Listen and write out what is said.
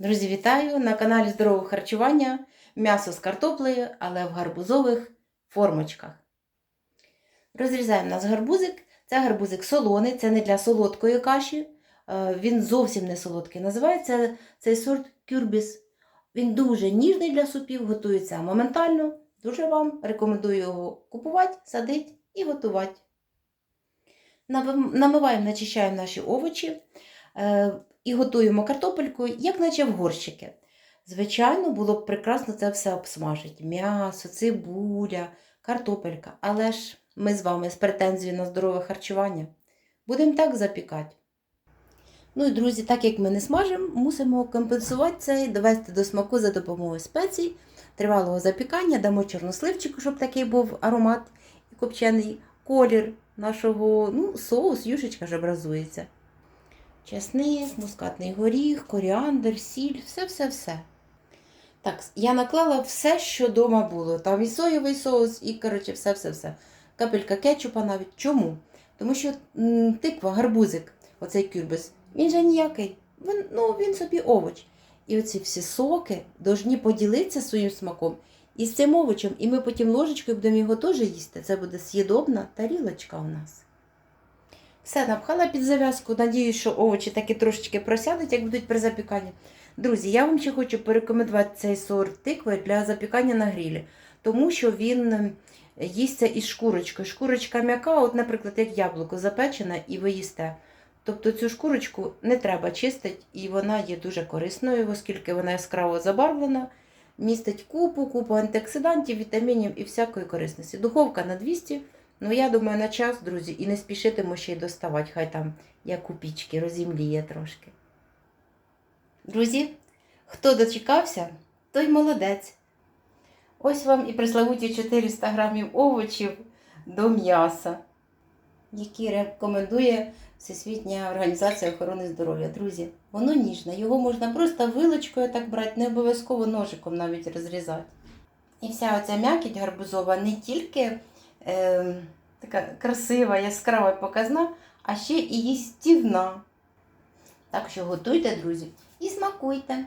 Друзі, вітаю на каналі Здорове харчування. М'ясо з картоплею, але в гарбузових формочках. Розрізаємо нас гарбузик. Це гарбузик солоний, це не для солодкої каші. Е, Він зовсім не солодкий. Називається цей сорт кюрбіс. Він дуже ніжний для супів, готується моментально. Дуже вам рекомендую його купувати, садити і готувати. Намиваємо, начищаємо наші овочі е, і готуємо картопельку, як наче в горщики. Звичайно, було б прекрасно це все обсмажити. М'ясо, цибуля, картопелька. Але ж ми з вами з претензією на здорове харчування будемо так запікати. Ну і друзі, так як ми не смажимо, мусимо компенсувати це і довести до смаку за допомогою спецій, тривалого запікання, дамо чорносливчику, щоб такий був аромат і копчений колір нашого ну, соус, юшечка ж образується. Чесник, мускатний горіх, коріандр, сіль, все-все-все. Так, я наклала все, що вдома було. Там і соєвий соус, і, коротше, все-все-все. Капелька кетчупа навіть. Чому? Тому що тиква, гарбузик, оцей кюрбис, він же ніякий. Він, ну, він собі овоч. І оці всі соки повинні поділитися своїм смаком із цим овочем. І ми потім ложечкою будемо його теж їсти. Це буде з'їдобна тарілочка у нас. Все, напхала під зав'язку. Надіюсь, що овочі таки трошечки просядуть, як будуть при запіканні. Друзі, я вам ще хочу порекомендувати цей сорт тикви для запікання на грілі, тому що він ем, їсться із шкурочкою. Шкурочка м'яка, от, наприклад, як яблуко запечене, і ви їсте. Тобто цю шкурочку не треба чистити, і вона є дуже корисною, оскільки вона яскраво забарвлена, містить купу, купу антиоксидантів, вітамінів і всякої корисності. Духовка на 200. Ну, я думаю, на час, друзі, і не спішитиму ще й доставати, хай там як у пічки розімліє трошки. Друзі, хто дочекався, той молодець. Ось вам і преславуті 400 грамів овочів до м'яса, які рекомендує Всесвітня організація охорони здоров'я. Друзі, воно ніжне, його можна просто вилочкою так брати, не обов'язково ножиком навіть розрізати. І вся оця м'якіть гарбузова не тільки е, така красива, яскрава показна, а ще і їстівна. Так що готуйте, друзі, і смакуйте.